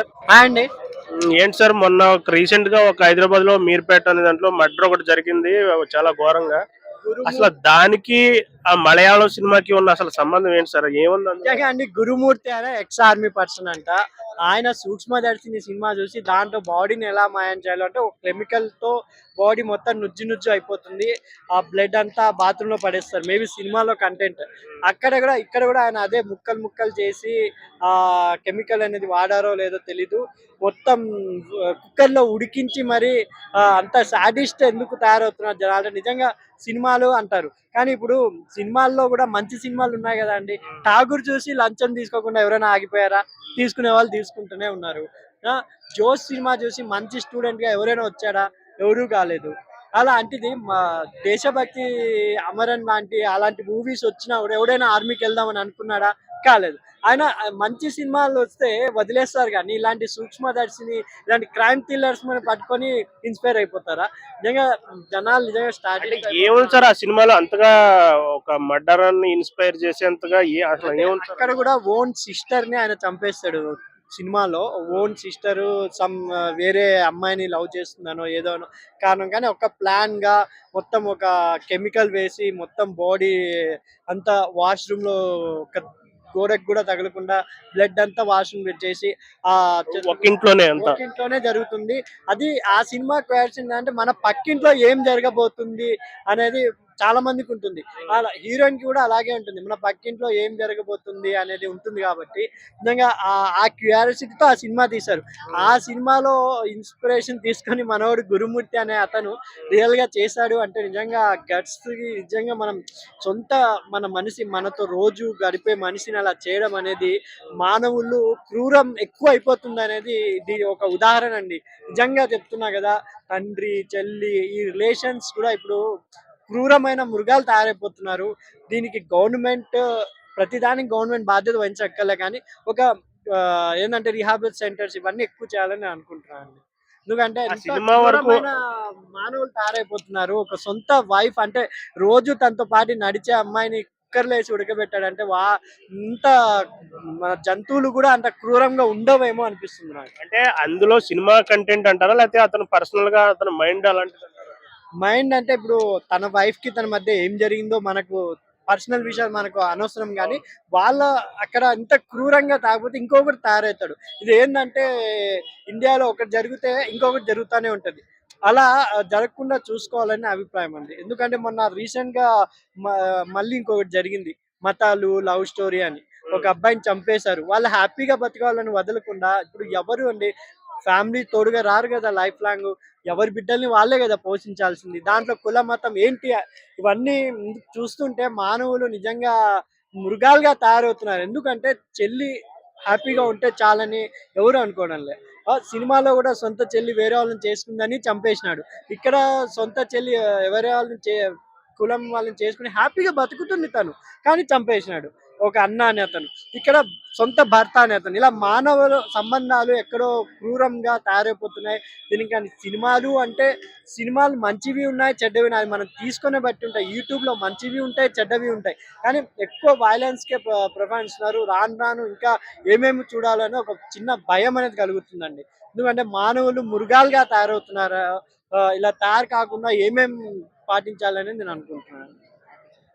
Sir hi అండి ఏంటి sir మొన్న ఒక రీసెంట్గా ఒక హైదరాబాద్లో మీర్పేట అనే దాంట్లో మర్డర్ ఒకటి జరిగింది చాలా ఘోరంగా. అసలు దానికి ఆ మలయాళం సినిమాకి ఉన్న అసలు సంబంధం ఏంటి సార్? ఏముంది అండి గురుమూర్తి అనే ఎక్స్ ఆర్మీ పర్సన్ అంట. ఆయన సూక్ష్మదర్శిని సినిమా చూసి దాంట్లో బాడీని ఎలా మాయం చేయాలంటే ఒక కెమికల్తో బాడీ మొత్తం నుజ్జు నుజ్జు అయిపోతుంది. ఆ బ్లడ్ అంతా బాత్రూమ్లో పడేస్తారు. మేబీ సినిమాలో కంటెంట్ అక్కడ కూడా ఇక్కడ కూడా ఆయన అదే ముక్కలు ముక్కలు చేసి ఆ కెమికల్ అనేది వాడారో లేదో తెలీదు. మొత్తం కుక్కర్లో ఉడికించి మరి అంత సాడిస్ట్ ఎందుకు తయారవుతున్నారు జనాలు? నిజంగా సినిమాలు అంటారు. కానీ ఇప్పుడు సినిమాల్లో కూడా మంచి సినిమాలు ఉన్నాయి కదా అండి. ఠాగూర్ చూసి లంచం తీసుకోకుండా ఎవరైనా ఆగిపోయారా? తీసుకునే వాళ్ళు తీసుకుంటూనే ఉన్నారు. జోస్ సినిమా చూసి మంచి స్టూడెంట్గా ఎవరైనా వచ్చాడా ఎవరూ కాలేదు. అలాంటిది మా దేశభక్తి అమరన్ లాంటి అలాంటి మూవీస్ వచ్చినా కూడా ఎవడైనా ఆర్మీకి వెళ్దామని అనుకున్నాడా? కాలేదు. ఆయన మంచి సినిమాలు వస్తే వదిలేస్తారు కానీ ఇలాంటి సూక్ష్మదర్శిని ఇలాంటి క్రైమ్ థ్రిల్లర్స్ మనం పట్టుకొని ఇన్స్పైర్ అయిపోతారా? నిజంగా జనాలు నిజంగా అంటే స్టార్టింగ్ ఏముంది సార్ ఆ సినిమాలో అంతగా ఒక మర్డర్ ఇన్స్పైర్ చేసేంతగా ఏ అసలు అక్కడ కూడా ఓన్ సిస్టర్ని ఆయన చంపేస్తాడు సినిమాలో. ఓన్ సిస్టర్ సమ్ వేరే అమ్మాయిని లవ్ చేస్తుందనో ఏదోనో కారణం కానీ ఒక ప్లాన్గా మొత్తం ఒక కెమికల్ వేసి మొత్తం బాడీ అంతా వాష్రూమ్లో ఒక గోడకు కూడా తగలకుండా బ్లడ్ అంతా వాష్రూమ్ పెట్టేసి ఆ ఒక ఇంట్లోనే అంతా. ఇంట్లోనే జరుగుతుంది. అది ఆ సినిమా క్వేషన్ అంటే మన పక్కింట్లో ఏం జరగబోతుంది అనేది చాలా మందికి ఉంటుంది. అలా హీరోయిన్కి కూడా అలాగే ఉంటుంది. మన పక్కింట్లో ఏం జరగబోతుంది అనేది ఉంటుంది కాబట్టి నిజంగా ఆ- క్యూరియాసిటీతో ఆ సినిమా తీశారు. ఆ సినిమాలో ఇన్స్పిరేషన్ తీసుకొని మనోడు గురుమూర్తి అనే అతను రియల్గా చేశాడు అంటే నిజంగా గట్స్ నిజంగా మనం సొంత మన మనిషి మనతో రోజు గడిపే మనిషిని అలా చేయడం అనేది మానవులు క్రూరం ఎక్కువ అయిపోతుంది అనేది ఇది ఒక ఉదాహరణ అండి. నిజంగా చెప్తున్నా కదా తండ్రి చెల్లి ఈ రిలేషన్స్ కూడా ఇప్పుడు క్రూరమైన మృగాలు తయారైపోతున్నారు. దీనికి గవర్నమెంట్ ప్రతిదానికి గవర్నమెంట్ బాధ్యత వహించక్కర్లే కానీ ఒక ఏంటంటే రిహాబిలిట్ సెంటర్స్ ఇవన్నీ ఎక్కువ చేయాలని నేను అనుకుంటున్నాను ఎందుకంటే సినిమా వరకు- మానవులు తయారైపోతున్నారు. ఒక సొంత వైఫ్ అంటే రోజు తనతో పాటు నడిచే అమ్మాయిని కుక్కర్లో వేసి ఉడకబెట్టాడంటే వా ఇంత మన జంతువులు కూడా అంత క్రూరంగా ఉండవేమో అనిపిస్తుంది నాకు. అంటే అందులో సినిమా కంటెంట్ అంటారా? లేకపోతే అతను పర్సనల్గా అతని మైండ్ అలాంటిది? మైండ్ అంటే ఇప్పుడు తన వైఫ్కి తన మధ్య ఏం జరిగిందో మనకు పర్సనల్ విషయాలు మనకు అనవసరం కానీ వాళ్ళ అక్కడ ఇంత క్రూరంగా తాగకపోతే ఇంకొకటి తయారవుతాడు. ఇది ఏంటంటే ఇండియాలో ఒకటి జరిగితే ఇంకొకటి జరుగుతూనే ఉంటది. అలా జరగకుండా చూసుకోవాలని అభిప్రాయం అండి. ఎందుకంటే మొన్న రీసెంట్గా మళ్ళీ ఇంకొకటి జరిగింది. మతాలు లవ్ స్టోరీ అని. ఒక అబ్బాయిని చంపేశారు. వాళ్ళు హ్యాపీగా బతకాలని వదలకుండా ఇప్పుడు ఎవరు అండి? ఫ్యామిలీ తోడుగా రారు కదా లైఫ్ లాంగ్. ఎవరి బిడ్డల్ని వాళ్ళే కదా పోషించాల్సింది. దాంట్లో కుల మతం ఏంటి? ఇవన్నీ చూస్తుంటే మానవులు నిజంగా మృగాలుగా తయారవుతున్నారు. ఎందుకంటే చెల్లి హ్యాపీగా ఉంటే చాలని ఎవరు అనుకోవడం ఆ, సినిమాలో కూడా సొంత చెల్లి వేరే వాళ్ళని చేసుకుందని చంపేసినాడు. ఇక్కడ సొంత చెల్లి ఆ, వేరే వాళ్ళని చే కులం వాళ్ళని చేసుకుని హ్యాపీగా బతుకుతుంది తను. కానీ చంపేసినాడు. ఒక అన్న అనే అతను. ఇక్కడ సొంత భర్త అనే అతను. ఇలా మానవ సంబంధాలు ఎక్కడో క్రూరంగా తయారైపోతున్నాయి. దీనికి కానీ సినిమాలు అంటే సినిమాలు మంచివి ఉన్నాయి చెడ్డవి ఉన్నాయి. మనం తీసుకునే బట్టి ఉంటాయి. యూట్యూబ్లో మంచివి ఉంటాయి చెడ్డవి ఉంటాయి. కానీ ఎక్కువ వైలెన్స్ కే రాను రాను ఇంకా ఏమేమి చూడాలని ఒక చిన్న భయం అనేది కలుగుతుందండి. ఎందుకంటే మానవులు మృగాలుగా తయారవుతున్నారు? ఇలా తయారు కాకుండా ఏమేమి పాటించాలని నేను అనుకుంటున్నాను.